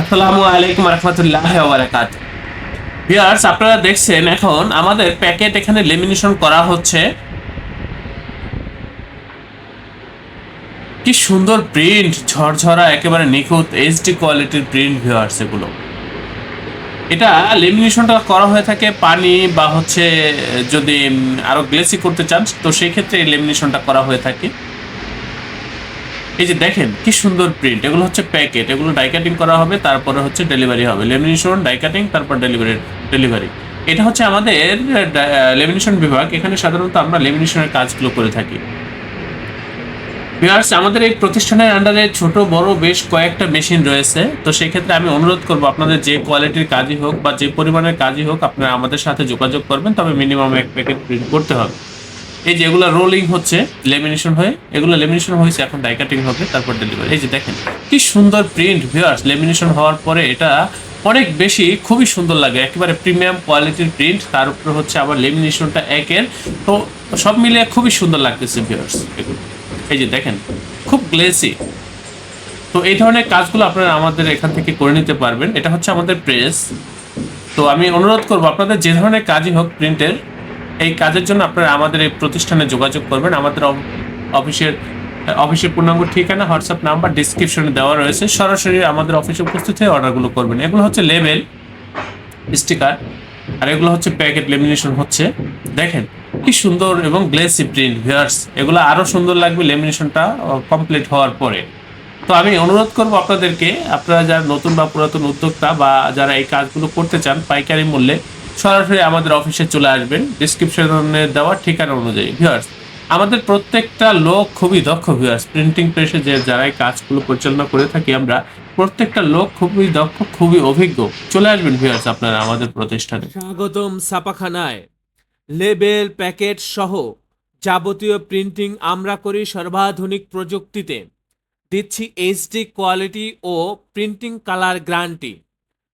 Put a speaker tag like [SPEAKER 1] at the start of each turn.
[SPEAKER 1] আসসালামু আলাইকুম রহমতুল্লাহ বারাকাত ভিউয়ার্স আপনারা দেখছেন এখন আমাদের প্যাকেট এখানে লেমিনেশন করা হচ্ছে। কি সুন্দর প্রিন্ট ঝরঝরা একেবারে নিখুঁত এইচডি কোয়ালিটির প্রিন্ট ভিউয়ার্স এগুলো। এটা লেমিনেশনটা করা হয়ে থাকে পানি বা হচ্ছে যদি উম, আরও গ্লেসি করতে চান তো সেই ক্ষেত্রে এই লেমিনেশনটা করা হয়ে থাকে। এই যে দেখেন, কি সুন্দর প্রিন্ট এগুলো হচ্ছে প্যাকেট এগুলো ডাই কাটিং করা হবে, তারপরে হচ্ছে ডেলিভারি হবে। লেমিনেশন ডাই কাটিং তারপর ডেলিভারি ডেলিভারি এটা হচ্ছে আমাদের লেমিনেশন বিভাগ। এখানে সাধারণত আমরা লেমিনেশনের কাজগুলো করে থাকি। ভিউয়ার্স আমাদের এই প্রতিষ্ঠানের আন্ডারে ছোট, বড় বেশ কয়েকটা মেশিন রয়েছে। তো সেই ক্ষেত্রে আমি অনুরোধ করব, আপনাদের যে কোয়ালিটির কাজই হোক বা যে পরিমাণের কাজই হোক, আপনারা আমাদের সাথে যোগাযোগ করবেন। তবে মিনিমাম এক প্যাকেট প্রিন্ট করতে হবে। এই যে এগুলো রোলিং হচ্ছে লেমিনেশন হয়ে, এগুলো লেমিনেশন হয়েছে, এখন ডাই কাটিং হবে, তারপর ডেলিভারি এই যে দেখেন, কি সুন্দর প্রিন্ট ভিউয়ার্স লেমিনেশন হওয়ার পরে এটা অনেক বেশি খুবই সুন্দর লাগে, একেবারে প্রিমিয়াম কোয়ালিটির প্রিন্ট তার উপরে হচ্ছে আবার লেমিনেশনটা একের। তো সব মিলিয়ে খুবই সুন্দর লাগতেছে ভিউয়ার্স এগুলো। এই যে দেখেন, খুব গ্লেসি তো এই ধরনের কাজগুলো আপনারা আমাদের এখান থেকে করে নিতে পারবেন। এটা হচ্ছে আমাদের প্রেস তো আমি অনুরোধ করব, আপনাদের যে ধরনের কাজই হোক প্রিন্টের এই কাজের জন্য আপনারা আমাদের এই প্রতিষ্ঠানে যোগাযোগ করবেন। আমাদের অফ- অফিসের অফিসের পূর্ণাঙ্গ ঠিকানা, হোয়াটসঅ্যাপ নাম্বার ডিসক্রিপশনে দেওয়া রয়েছে। সরাসরি আমাদের অফিসে উপস্থিত হয়ে অর্ডারগুলো করবেন। এগুলো হচ্ছে লেবেল স্টিকার আর এগুলো হচ্ছে প্যাকেট লেমিনেশন হচ্ছে। দেখেন, কি সুন্দর এবং গ্লেসি প্রিন্ট ভিয়ার্স এগুলো আরও সুন্দর লাগবে লেমিনেশনটা কমপ্লিট হওয়ার পরে। তো আমি অনুরোধ করব আপনাদেরকে, আপনারা যারা নতুন বা পুরাতন উদ্যোক্তা বা যারা এই কাজগুলো করতে চান, পাইকারি মূল্যে সরাসরি আমাদের অফিসে চলে আসবেন। ডিসক্রিপশনে দেওয়া ঠিকানা অনুযায়ী। ভিউয়ার্স আমাদের প্রত্যেকটা লোক খুবই দক্ষ ভিউয়ার্স প্রিন্টিং প্রেসে যে যারা এই কাজগুলো পরিচালনা করে থাকি আমরা, প্রত্যেকটা লোক খুবই দক্ষ, খুবই অভিজ্ঞ। চলে আসবেন ভিউয়ার্স আপনারা আমাদের প্রতিষ্ঠানে।
[SPEAKER 2] স্বাগতম ছাপাখানায়। লেবেল প্যাকেট সহ যাবতীয় প্রিন্টিং আমরা করি সর্বাধুনিক প্রযুক্তিতে। দিচ্ছি এইচডি কোয়ালিটি ও প্রিন্টিং কালার গ্যারান্টি